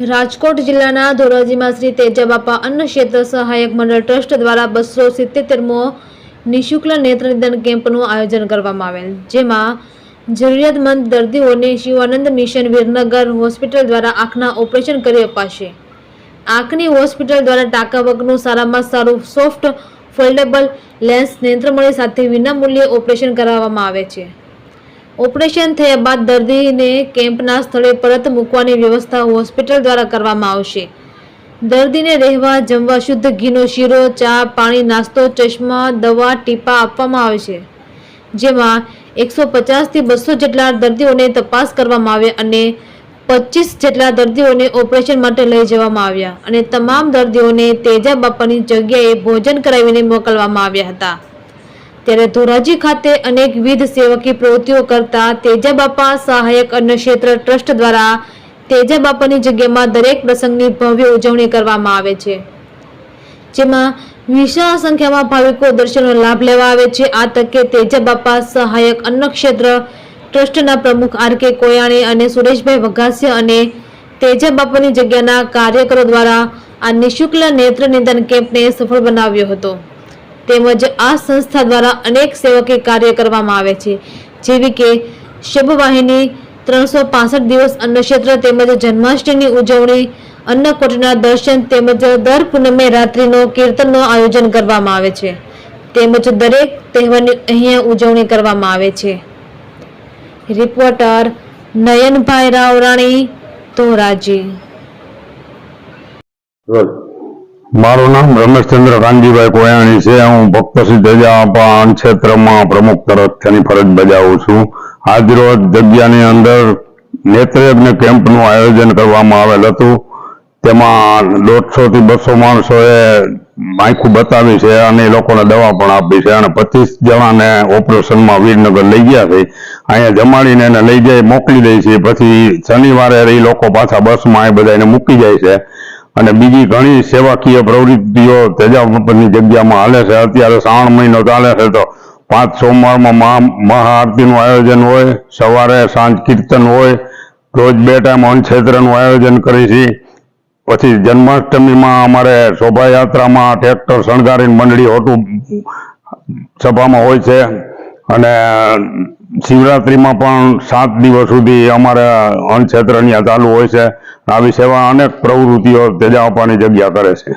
રાજકોટ જિલ્લાના ધોરાજીમાં શ્રી તેજાબાપા અન્ન ક્ષેત્ર સહાયક મંડળ ટ્રસ્ટ દ્વારા બસો સિત્તેરમો નિઃશુલ્ક નેત્રનિદાન કેમ્પનું આયોજન કરવામાં આવેલ, જેમાં જરૂરિયાતમંદ દર્દીઓને શિવાનંદ મિશન વીરનગર હોસ્પિટલ દ્વારા આંખના ઓપરેશન કરી અપાશે. આંખની હોસ્પિટલ દ્વારા ટાંકા વગરનું સારામાં સારું સોફ્ટ, ફોલ્ડેબલ લેન્સ નેત્રમણી સાથે વિનામૂલ્યે ઓપરેશન કરાવવામાં આવે છે. ઓપરેશન થયા બાદ દર્દીને કેમ્પના સ્થળે પરત મૂકવાની વ્યવસ્થા હોસ્પિટલ દ્વારા કરવામાં આવશે. દર્દીને રહેવા, જમવા, શુદ્ધ ઘીનો શીરો, ચા, પાણી, નાસ્તો, ચશ્મા, દવા, ટીપા આપવામાં આવે છે. જેમાં એકસો પચાસથી બસો જેટલા દર્દીઓને તપાસ કરવામાં આવે અને પચીસ જેટલા દર્દીઓને ઓપરેશન માટે લઈ જવામાં આવ્યા અને તમામ દર્દીઓને તેજા બાપાની જગ્યાએ ભોજન કરાવીને મોકલવામાં આવ્યા હતા. ત્યારે ધોરાજી ખાતે અનેકવિધ સેવકી પ્રવૃત્તિઓ કરતા તેજા બાપા સહાયક અન્ન ક્ષેત્ર ટ્રસ્ટ દ્વારા તેજા બાપાની જગ્યામાં દરેક પ્રસંગની ભવ્ય ઉજવણી કરવામાં આવે છે. જેમાં વિશાળ સંખ્યામાં ભાવિકો દર્શનનો લાભ લેવા આવે છે. આ તકે તેજા બાપા સહાયક અન્નક્ષેત્ર ટ્રસ્ટના પ્રમુખ આર કે કોયાણી અને સુરેશભાઈ વઘાસિયા અને તેજા બાપાની જગ્યાના કાર્યકરો દ્વારા આ નિઃશુલ્ક નેત્ર નિદાન કેમ્પને સફળ બનાવ્યો હતો. તેમજ આ સંસ્થા દ્વારા અનેક સેવકી કાર્ય કરવામાં આવે છે. જેવી કે શબવાહિની, ત્રણસો પાસઠ દિવસ અન્નક્ષેત્ર તેમજ જન્માષ્ટમીની ઉજવણી, અન્નકોટના દર્શન તેમજ દર પૂનમે રાત્રિનો કીર્તનનો આયોજન કરવામાં આવે છે. તેમજ દરેક તહેવારની અહીંયા ઉજવણી કરવામાં આવે છે. રિપોર્ટર નયનભાઈ રાવરાણી, ધોરાજી. મારું નામ રમેશચંદ્ર કાનજીભાઈ કોયાણી છે. હું ભક્ત તેજાપા ક્ષેત્રમાં પ્રમુખ તરફની ફરજ બજાવું છું. આજરોજ જગ્યાની અંદર નેત્રયજ્ઞ કેમ્પનું આયોજન કરવામાં આવેલ હતું. તેમાં દોઢસો થી બસો માણસોએ માયખું બતાવી છે અને એ લોકોને દવા પણ આપી છે અને પચીસ જણાને ઓપરેશનમાં વીરનગર લઈ ગયા છે. અહીંયા જમાડીને એને લઈ જઈ મોકલી દે છે. પછી શનિવારે એ લોકો પાછા બસમાં એ બધાને મૂકી જાય છે. અને બીજી ઘણી સેવાકીય પ્રવૃત્તિઓ તેજાપરની જગ્યામાં હાલે છે. અત્યારે શ્રાવણ મહિનો ચાલે છે તો પાંચ સોમવારમાં મહા, મહાઆરતીનું આયોજન હોય, સવારે સાંજ કીર્તન હોય, રોજ બે ટાઈમ અન્નક્ષેત્રનું આયોજન કરી છે. પછી જન્માષ્ટમીમાં અમારે શોભાયાત્રામાં ટ્રેક્ટર શણગારીને મંડળી હોટું સભામાં હોય છે. અને શિવરાત્રીમાં પણ સાત દિવસ સુધી અમારા અન્નક્ષેત્ર ત્યાં ચાલુ હોય છે. આવી સેવા અનેક પ્રવૃત્તિઓ તેજા આપવાની જગ્યા કરે છે.